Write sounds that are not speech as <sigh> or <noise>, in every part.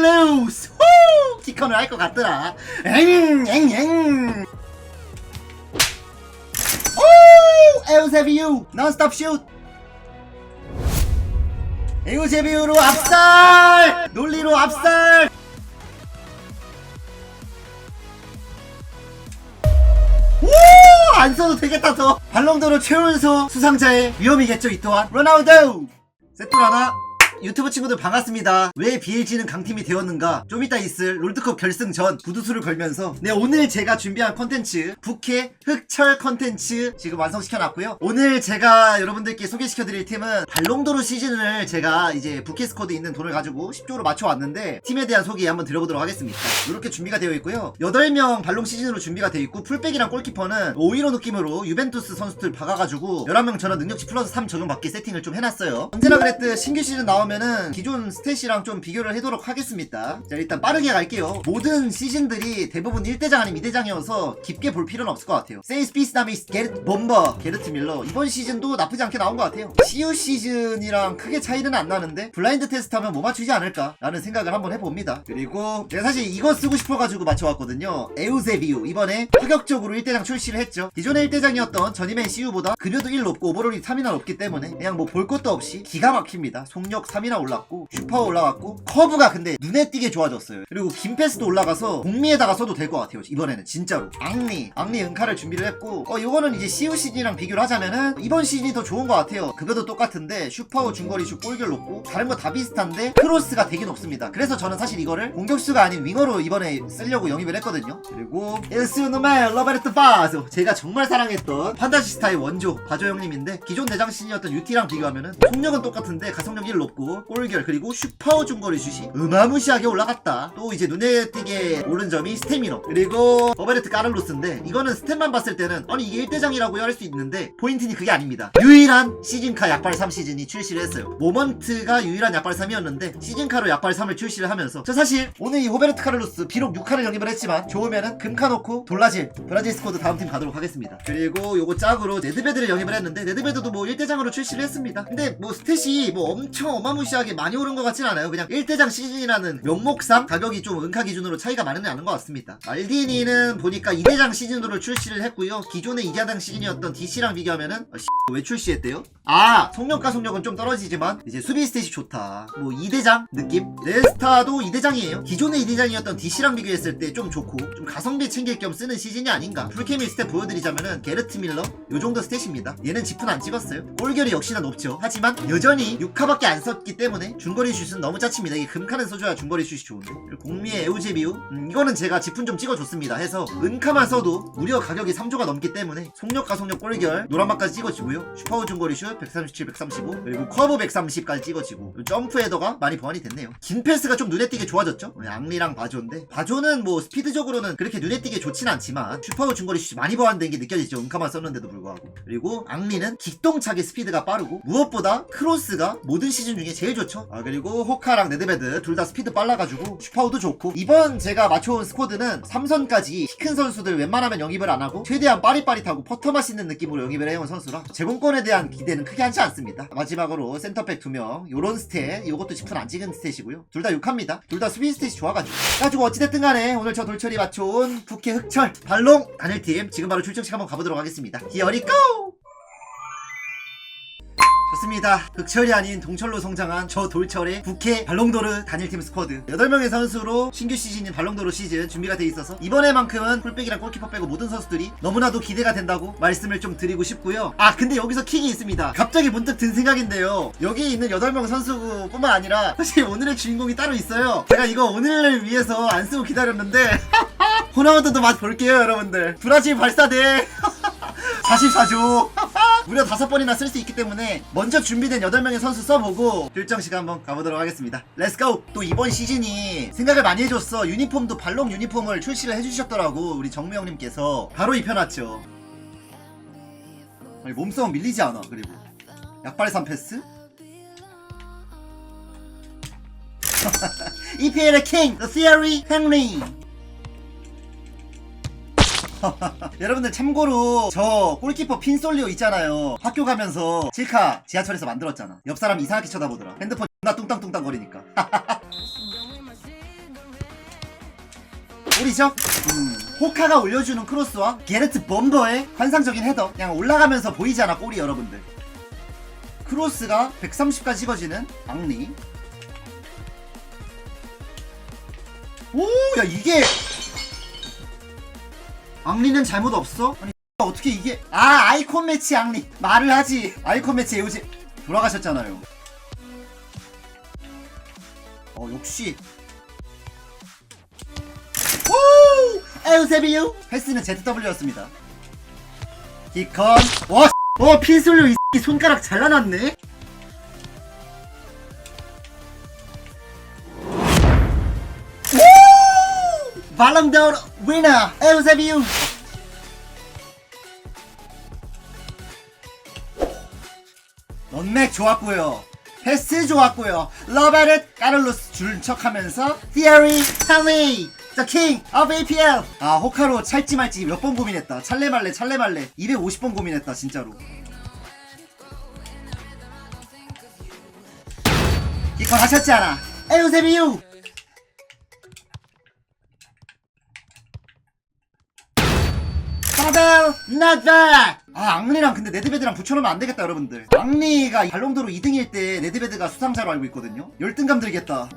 칼루스 후! 키컨을 할 것 같더라. 엥 엥 엥. 오 에우세비유 논스톱 슛 에우세비유로 압살! 논리로 압살! 오! 안 써도 되겠다 더. 발롱도로 최연소 수상자의 위험이겠죠 이 또한. 로나우드 세토라나 유튜브 친구들 반갑습니다. 왜 BLG는 강팀이 되었는가? 좀 이따 있을 롤드컵 결승 전 부두수를 걸면서 네 오늘 제가 준비한 컨텐츠 부캐 흑철 컨텐츠 지금 완성시켜놨고요. 오늘 제가 여러분들께 소개시켜드릴 팀은 발롱도르 시즌을 제가 이제 부캐 스쿼드 있는 돈을 가지고 10조로 맞춰왔는데 팀에 대한 소개 한번 드려보도록 하겠습니다. 이렇게 준비가 되어 있고요. 8명 발롱 시즌으로 준비가 되어 있고 풀백이랑 골키퍼는 515 느낌으로 유벤투스 선수들 박아가지고 11명 전원 능력치 플러스 3 적용받게 세팅을 좀 해놨어요. 언제나 그랬듯 신규 시즌 나오면 은 기존 스탯이랑 좀 비교를 해도록 하겠습니다. 자 일단 빠르게 갈게요. 모든 시즌들이 대부분 1대장 아니면 2대장이어서 깊게 볼 필요는 없을 것 같아요. 세이스 피스나미스 게르트 범버 게르트 밀러 이번 시즌도 나쁘지 않게 나온 것 같아요. CU 시즌이랑 크게 차이는 안 나는데 블라인드 테스트 하면 못 맞추지 않을까 라는 생각을 한번 해봅니다. 그리고 제가 사실 이거 쓰고 싶어가지고 맞춰왔거든요. 에우세비우 이번에 파격적으로 1대장 출시를 했죠. 기존의 1대장이었던 전임의 CU보다 급여도 1 높고 오버롤이 3이나 높기 때문에 그냥 뭐 볼 것도 없이 기가 막힙니다. 속력 3 이나 올랐고 슈퍼 올라갔고 커브가 근데 눈에 띄게 좋아졌어요. 그리고 김패스도 올라가서 공미에다가 써도 될 것 같아요. 이번에는 진짜로. 앙리, 앙리 은카를 준비를 했고 어 이거는 이제 CU 시즌이랑 비교를 하자면은 이번 시즌이 더 좋은 것 같아요. 급여도 똑같은데 슈퍼 중거리 슛 골결 높고 다른 거 다 비슷한데 크로스가 되게 높습니다. 그래서 저는 사실 이거를 공격수가 아닌 윙어로 이번에 쓰려고 영입을 했거든요. 그리고 엘스누멜 러베르트 바즈 제가 정말 사랑했던 판타지스타의 원조 바조 형님인데 기존 대장 신이었던 UT랑 비교하면은 속력은 똑같은데 가속력 1 높고 골결 그리고 슈퍼 중거리 슛이 어마무시하게 올라갔다. 또 이제 눈에 띄게 오른 점이 스태미너 그리고 버베르트 까를로스인데 이거는 스탯만 봤을 때는 아니 이게 1대장이라고 할 수 있는데 포인트는 그게 아닙니다. 유일한 시즌카 약발 3 시즌이 출시를 했어요. 모먼트가 유일한 약발 3이었는데 시즌카로 약발 3을 출시를 하면서 저 사실 오늘 이 호베르트 카를로스 비록 6칸을 영입을 했지만 좋으면은 금카 놓고 돌라질 브라질 스쿼드 다음 팀 가도록 하겠습니다. 그리고 요거 짝으로 네드베드를 영입을 했는데 네드베드도 뭐 1대장으로 출시를 했습니다. 근데 뭐 스탯이 뭐 엄청 어마무 시하게 많이 오른 것 같진 않아요. 그냥 1대장 시즌이라는 명목상 가격이 좀 은카 기준으로 차이가 많은 않은 것 같습니다. 알디니는 보니까 2대장 시즌으로 출시를 했고요. 기존의 2대장 시즌이었던 DC랑 비교하면은 아, 씨, 왜 출시했대요? 아 속력과 속력은 좀 떨어지지만 이제 수비 스탯이 좋다. 뭐 2대장 느낌? 레스타도 2대장이에요. 기존의 2대장이었던 DC랑 비교했을 때 좀 좋고 좀 가성비 챙길 겸 쓰는 시즌이 아닌가. 풀케밀 스탯 보여드리자면은 게르트 밀러 요 정도 스탯입니다. 얘는 지프는 안 찍었어요. 골결이 역시나 높죠. 하지만 여전히 6카밖에 안 썼기 때문에 중거리 슛은 너무 짜칩니다. 이게 금카는 써줘야 중거리 슛이 좋은데. 공미의 에우제비우 음, 이거는 제가 지푼 좀 찍어줬습니다. 해서 은카만 써도 무려 가격이 3조가 넘기 때문에 속력과 속력 골결 노란막까지 찍어지고요. 슈퍼 중거리 슛 137, 135 그리고 커브 130까지 찍어지고 점프 헤더가 많이 보완이 됐네요. 긴 패스가 좀 눈에 띄게 좋아졌죠. 앙리랑 바조인데 바조는 뭐 스피드적으로는 그렇게 눈에 띄게 좋진 않지만 슈퍼 중거리 슛이 많이 보완된 게 느껴지죠. 은카만 썼는데도 불구하고 그리고 앙리는 기똥차게 스피드가 빠르고 무엇보다 크로스가 모든 시즌 중에 제일 좋죠. 아 그리고 호카랑 네드베드 둘 다 스피드 빨라가지고 슈퍼우도 좋고 이번 제가 맞춰온 스쿼드는 3선까지 키 큰 선수들 웬만하면 영입을 안 하고 최대한 빠릿빠릿하고 퍼터 맛있는 느낌으로 영입을 해온 선수라 제공권에 대한 기대는 크게 하지 않습니다. 마지막으로 센터백 2명 요런 스탯 요것도 10분 안 찍은 스탯이고요. 둘 다 6합니다. 둘 다 수비 스탯이 좋아가지고 가지고 어찌됐든 간에 오늘 저 돌철이 맞춰온 부캐 흑철 발롱 단일팀 지금 바로 출정식 한번 가보도록 하겠습니다. 기어리 고! 좋습니다. 흑철이 아닌 동철로 성장한 저 돌철의 부캐 발롱도르 단일팀 스쿼드 8명의 선수로 신규 시즌인 발롱도르 시즌 준비가 돼 있어서 이번에만큼은 풀백이랑 골키퍼 빼고 모든 선수들이 너무나도 기대가 된다고 말씀을 좀 드리고 싶고요. 아 근데 여기서 킥이 있습니다. 갑자기 문득 든 생각인데요. 여기 있는 8명 선수뿐만 아니라 사실 오늘의 주인공이 따로 있어요. 제가 이거 오늘을 위해서 안 쓰고 기다렸는데 <laughs> 호나우드도 맛 볼게요 여러분들. 브라질 발사대 <laughs> 44조 무려 다섯 번이나 쓸 수 있기 때문에 먼저 준비된 8명의 선수 써보고 결정 시간 한번 가보도록 하겠습니다. 렛츠고! 또 이번 시즌이 생각을 많이 해줬어. 유니폼도 발롱 유니폼을 출시를 해주셨더라고. 우리 정무 형님께서 바로 입혀놨죠. 아니, 몸싸움 밀리지 않아. 그리고 약발산 패스? <laughs> EPL의 킹! The Theory Henry! <laughs> 여러분들 참고로 저 골키퍼 핀솔리오 있잖아요. 학교 가면서 칠카 지하철에서 만들었잖아. 옆 사람 이상하게 쳐다보더라. 핸드폰 존나 뚱땅뚱땅 거리니까. <laughs> 꼬리죠? 음, 호카가 올려주는 크로스와 게레트 범버의 환상적인 헤더. 그냥 올라가면서 보이잖아 꼬리 여러분들. 크로스가 130까지 찍어지는 앙리. 오야 이게 앙리는 잘못 없어? 아니 <laughs> 어떻게 이게? 아 아이콘 매치 앙리. 말을 하지. 아이콘 매치 에오지. 돌아가셨잖아요. 어 역시. 오 에우세비유! 패스는 ZW였습니다. 기컨. 와 어, 핀솔로 이 <laughs> 손가락 잘라놨네 발랑도르 위너 에우세비유 런맥 좋았고요. 패스 좋았고요. 러베르 까를로스 줄척하면서 티어리 탈리 The King of APL 아 호카로 찰지 말지 몇 번 고민했다. 찰레 말레 찰레 말레. 250번 고민했다 진짜로. 기껏 하셨잖아? 에우세비유 not bad 아 앙리랑 근데 네드베드랑 붙여놓으면 안 되겠다 여러분들. 앙리가 발롱도로 2등일 때 네드베드가 수상자로 알고 있거든요. 열등감 들겠다.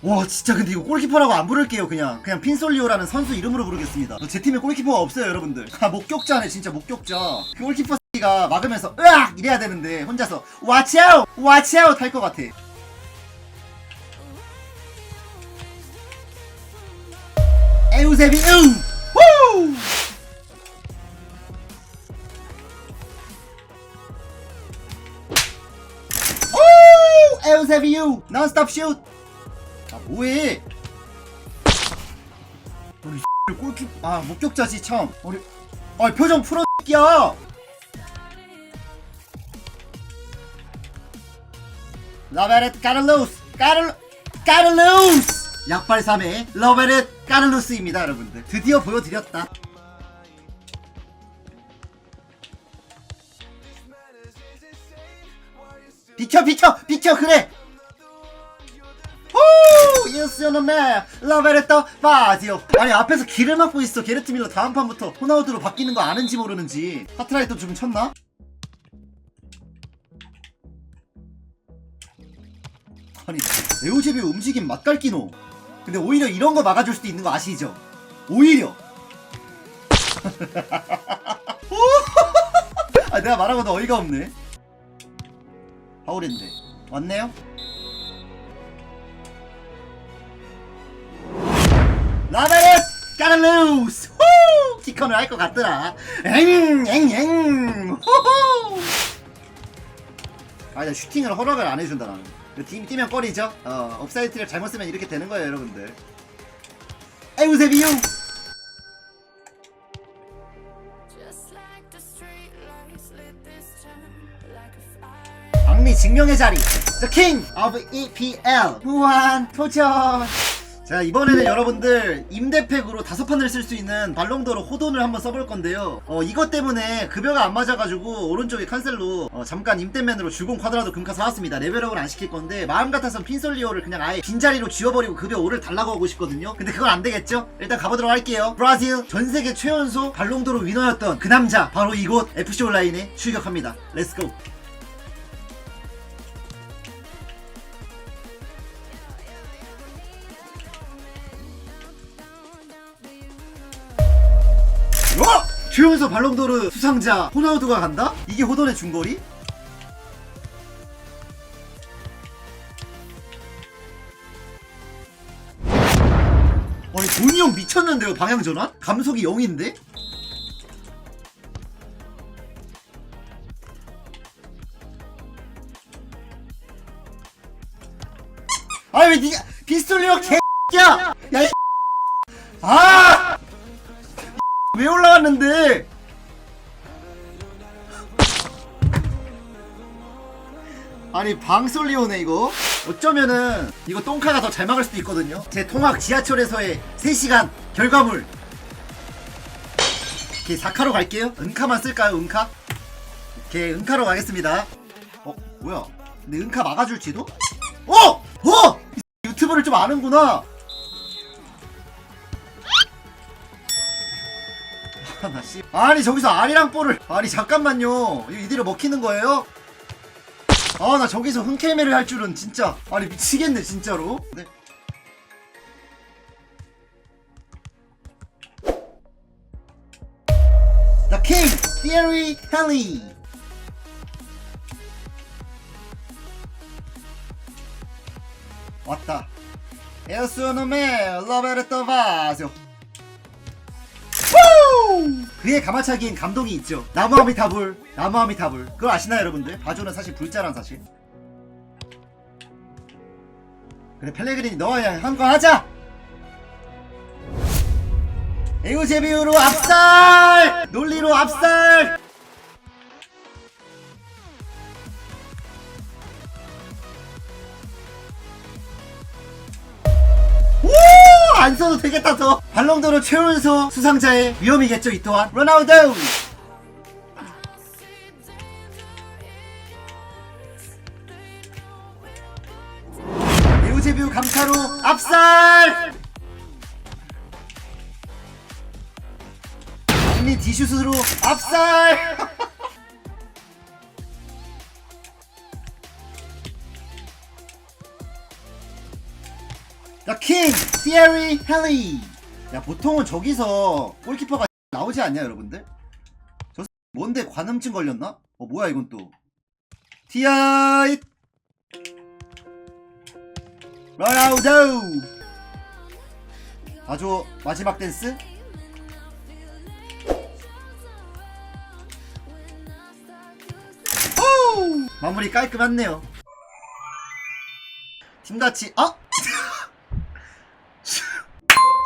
와 진짜 근데 이거 골키퍼라고 안 부를게요 그냥. 그냥 핀솔리오라는 선수 이름으로 부르겠습니다. 제 팀에 골키퍼가 없어요 여러분들. 아 목격자네 진짜 목격자. 그 골키퍼 가 막으면서 으악! 이래야 되는데 혼자서 watch out! 할것 같아 에우세비 응 후! 오! 에우세비유! Non-stop shoot! 아 뭐해? 우리 골키 아 목격자지 참 우리 아 표정 풀어 끼야! 라베렛 까를로스 까를 까를로스 약발 3의 러베렛 까를로스입니다 여러분들. 드디어 보여드렸다. 비켜 비켜 비켜 그래! 오! 예스요노메 라베레토 바지오. 아니 앞에서 길을 막고 있어. 게르트 밀러 다음 판부터 호나우드로 바뀌는 거 아는지 모르는지. 하트라이트 좀 쳤나? 아니 레오제비 움직임 맛깔기노 근데 오히려 이런 거 막아줄 수도 있는 거 아시죠? 오히려. <laughs> 아 내가 말하고도 어이가 없네. 파울인데. 왔네요? 라베렛 까르루스! 후! 키컨을 할 것 같더라. 엥엥엥! 호호 아나 슈팅을 허락을 안 해준다 나는. 그 팀 뛰면 꺼리죠 어 업사이드 트랩 잘못 쓰면 이렇게 되는 거예요 여러분들 fire. 박리 증명의 자리 The King of EPL 무한 도전 자 이번에는 여러분들 임대팩으로 다섯 판을 쓸 수 있는 발롱도로 호돈을 한번 써볼 건데요. 어 이것 때문에 급여가 안 맞아가지고 오른쪽에 칸셀로 어, 잠깐 임대맨으로 주공 쿼드라도 금카 사왔습니다. 레벨업을 안 시킬 건데 마음 같아선 핀솔리오를 그냥 아예 빈자리로 지워버리고 급여 5를 달라고 하고 싶거든요. 근데 그건 안 되겠죠? 일단 가보도록 할게요. 브라질 전세계 최연소 발롱도로 위너였던 그 남자 바로 이곳 FC 온라인에 출격합니다. 렛츠고 어? 최연소 발롱도르 수상자 호나우두가 간다? 이게 호돈의 중거리? 아니 돈이 형 미쳤는데요 방향 전환? 감속이 0인데? 아니 왜 니가 피스톨리오 개야! 야이 아! 왜 올라왔는데? 아니 방솔리오네 이거 어쩌면은 이거 똥카가 더 잘 막을 수도 있거든요 제 통학 지하철에서의 3시간 결과물 오케이 4카로 갈게요 은카만 쓸까요 은카? 오케이 은카로 가겠습니다 어 뭐야 근데 은카 막아줄지도? 어! 어! 이 유튜브를 좀 아는구나 아나 씨. 아니 저기서 알이랑 볼을 아니 잠깐만요 이거 이대로 먹히는 거예요? 아 나 저기서 흔쾌매를 할 줄은 진짜 아니 미치겠네 진짜로 네. The King Theory Helly 왔다 Roberto Vasio 후! 그의 가마차기엔 감동이 있죠. 나무아미 타불 나무아미 타불. 그걸 아시나요 여러분들? 바조는 사실 불자란 사실. 그래 펠레그린이 너와 한건 하자! 에우제비우로 압살! 논리로 압살 안 써도 되겠다 저 발롱도르 최연소 수상자의 위험이겠죠 이 또한. 로나우드 에우제비우 감카로 압살! 언니 디슈스로 압살 King, Thierry Henry. 야 보통은 저기서 골키퍼가 <laughs> 나오지 않냐 여러분들? 저 뭔데 관음증 걸렸나? 어 뭐야 이건 또 티아잇 로나우드 아주 마지막 댄스 오! 마무리 깔끔했네요 팀같이 어?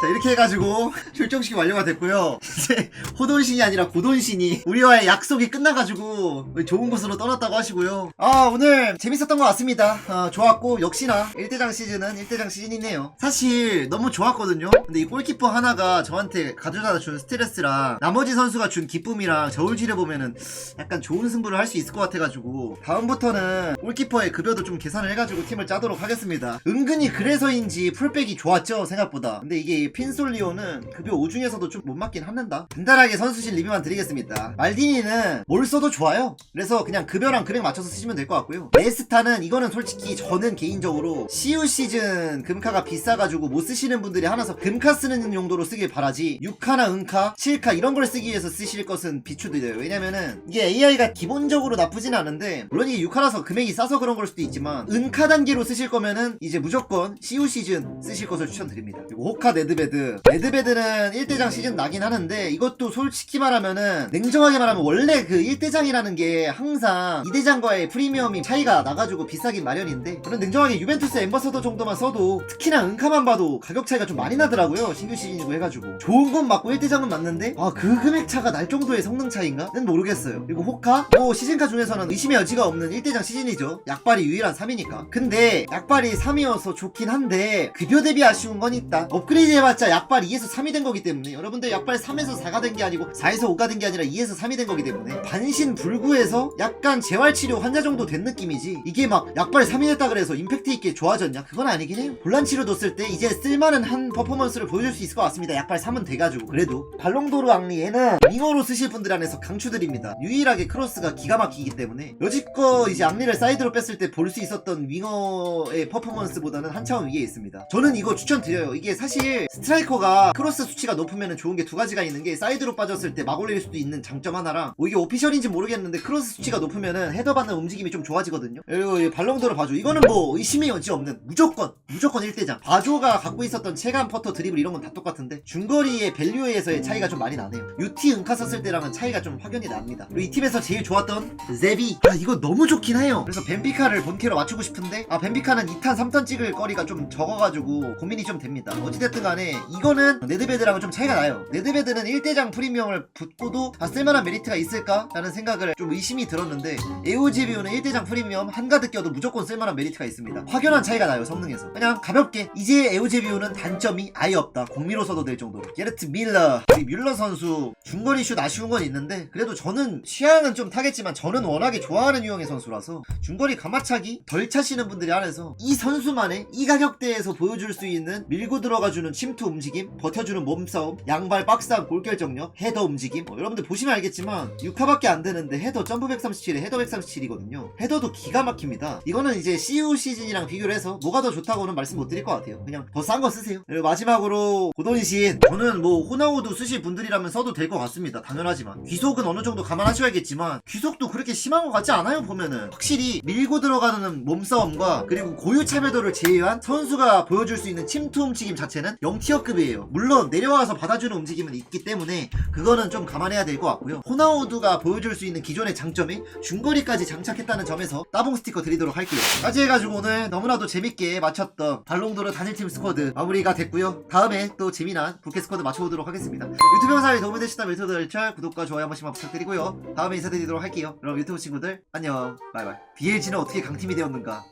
자 이렇게 해가지고 <laughs> 출정식이 완료가 됐고요. <laughs> 이제 호돈신이 아니라 고돈신이 우리와의 약속이 끝나가지고 좋은 곳으로 떠났다고 하시고요. 아 오늘 재밌었던 것 같습니다. 아, 좋았고 역시나 1대장 시즌은 1대장 시즌이네요. 사실 너무 좋았거든요. 근데 이 골키퍼 하나가 저한테 가져다 준 스트레스랑 나머지 선수가 준 기쁨이랑 저울질해 보면은 약간 좋은 승부를 할 수 있을 것 같아가지고 다음부터는 골키퍼의 급여도 좀 계산을 해가지고 팀을 짜도록 하겠습니다. 은근히 그래서인지 풀백이 좋았죠 생각보다. 근데 이게 핀솔리오는 급여 5 중에서도 좀 못 맞긴 합니다. 간단하게 선수실 리뷰만 드리겠습니다. 말디니는 뭘 써도 좋아요. 그래서 그냥 급여랑 금액 맞춰서 쓰시면 될 것 같고요. 레스타는 이거는 솔직히 저는 개인적으로 CU 시즌 금카가 비싸가지고 못 쓰시는 분들이 하나서 금카 쓰는 용도로 쓰길 바라지 6카나 은카 7카 이런 걸 쓰기 위해서 쓰실 것은 비추드려요. 왜냐면은 이게 AI가 기본적으로 나쁘진 않은데 물론 이게 6카라서 금액이 싸서 그런 걸 수도 있지만 은카 단계로 쓰실 거면은 이제 무조건 CU 시즌 쓰실 것을 추천드립니다. 그리고 호카 네드 베드. 네드베드는 1대장 시즌 나긴 하는데 이것도 솔직히 말하면은 냉정하게 말하면 원래 그 1대장이라는 게 항상 2대장과의 프리미엄이 차이가 나가지고 비싸긴 마련인데 저는 냉정하게 유벤투스 엠버서더 정도만 써도 특히나 은카만 봐도 가격 차이가 좀 많이 나더라고요 신규 시즌이고 해가지고. 좋은 건 맞고 1대장은 맞는데 아 그 금액 차가 날 정도의 성능 차이인가?는 모르겠어요. 그리고 호카? 뭐 시즌카 중에서는 의심의 여지가 없는 1대장 시즌이죠. 약발이 유일한 3이니까. 근데 약발이 3이어서 좋긴 한데 급여 대비 아쉬운 건 있다. 업그레이드 해 봤자 약발 2에서 3이 된 거기 때문에 여러분들 약발 3에서 4가 된 게 아니고 4에서 5가 된 게 아니라 2에서 3이 된 거기 때문에 반신불구해서 약간 재활치료 환자 정도 된 느낌이지 이게 막 약발 3이 됐다 그래서 임팩트 있게 좋아졌냐? 그건 아니긴 해요. 혼란치료 뒀을 때 이제 쓸만한 한 퍼포먼스를 보여줄 수 있을 것 같습니다. 약발 3은 돼가지고. 그래도 발롱도르 앙리 얘는 윙어로 쓰실 분들 안에서 강추드립니다. 유일하게 크로스가 기가 막히기 때문에 여지껏 이제 앙리를 사이드로 뺐을 때 볼 수 있었던 윙어의 퍼포먼스보다는 한 차원 위에 있습니다. 저는 이거 추천드려요. 이게 사실 스트라이커가 크로스 수치가 높으면 좋은 게 두 가지가 있는 게 사이드로 빠졌을 때 막 올릴 수도 있는 장점 하나랑 뭐 이게 오피셜인지 모르겠는데 크로스 수치가 높으면은 헤더 받는 움직임이 좀 좋아지거든요. 그리고 이 발롱도르 바조 이거는 뭐 의심의 여지 없는 무조건 무조건 1대장. 바조가 갖고 있었던 체감 퍼터 드리블 이런 건 다 똑같은데 중거리의 밸류에서의 차이가 좀 많이 나네요. UT 은카 썼을 때랑은 차이가 좀 확연히 납니다. 그리고 이 팀에서 제일 좋았던 제비. 아 이거 너무 좋긴 해요. 그래서 벤피카를 본캐로 맞추고 싶은데 아 벤피카는 2탄 3탄 찍을 거리가 좀 적어가지고 고민이 좀 됩니다. 어찌됐든 간에 때문에 이거는 네드베드랑은 좀 차이가 나요. 네드베드는 1대장 프리미엄을 붙고도 다 쓸만한 메리트가 있을까라는 생각을 좀 의심이 들었는데 에오지비오는 1대장 프리미엄 한가득 껴도 무조건 쓸만한 메리트가 있습니다. 확연한 차이가 나요 성능에서. 그냥 가볍게 이제 에오지비오는 단점이 아예 없다. 공미로 써도 될 정도로. 게르트 밀러, 이 뮬러 선수 중거리 슛 아쉬운 건 있는데 그래도 저는 취향은 좀 타겠지만 저는 워낙에 좋아하는 유형의 선수라서 중거리 가마차기 덜 차시는 분들이 안에서 이 선수만의 이 가격대에서 보여줄 수 있는 밀고 들어가주는 침투 움직임, 버텨주는 몸싸움, 양발 박스한 골결 정력, 헤더 움직임. 뭐 여러분들 보시면 알겠지만 6화밖에 안 되는데 헤더 점프 137에 헤더 137이거든요. 헤더도 기가 막힙니다. 이거는 이제 CU 시즌이랑 비교를 해서 뭐가 더 좋다고는 말씀 못 드릴 것 같아요. 그냥 더 싼 거 쓰세요. 그리고 마지막으로 고돈신 저는 뭐 호나우두 쓰실 분들이라면 써도 될 것 같습니다. 당연하지만. 귀속은 어느 정도 감안하셔야겠지만 귀속도 그렇게 심한 것 같지 않아요 보면은. 확실히 밀고 들어가는 몸싸움과 그리고 고유 차별도를 제외한 선수가 보여줄 수 있는 침투 움직임 자체는 0 티어급이에요. 물론 내려와서 받아주는 움직임은 있기 때문에 그거는 좀 감안해야 될 것 같고요. 호나우두가 보여줄 수 있는 기존의 장점이 중거리까지 장착했다는 점에서 따봉 스티커 드리도록 할게요. 까지 해가지고 오늘 너무나도 재밌게 맞췄던 발롱도르 단일팀 스쿼드 마무리가 됐고요. 다음에 또 재미난 부캐 스쿼드 맞춰보도록 하겠습니다. 유튜브 영상이 도움이 되셨다면 유튜브 열철 구독과 좋아요 한 번씩만 부탁드리고요. 다음에 인사드리도록 할게요. 그럼 유튜브 친구들 안녕. 바이바이. BLG는 어떻게 강팀이 되었는가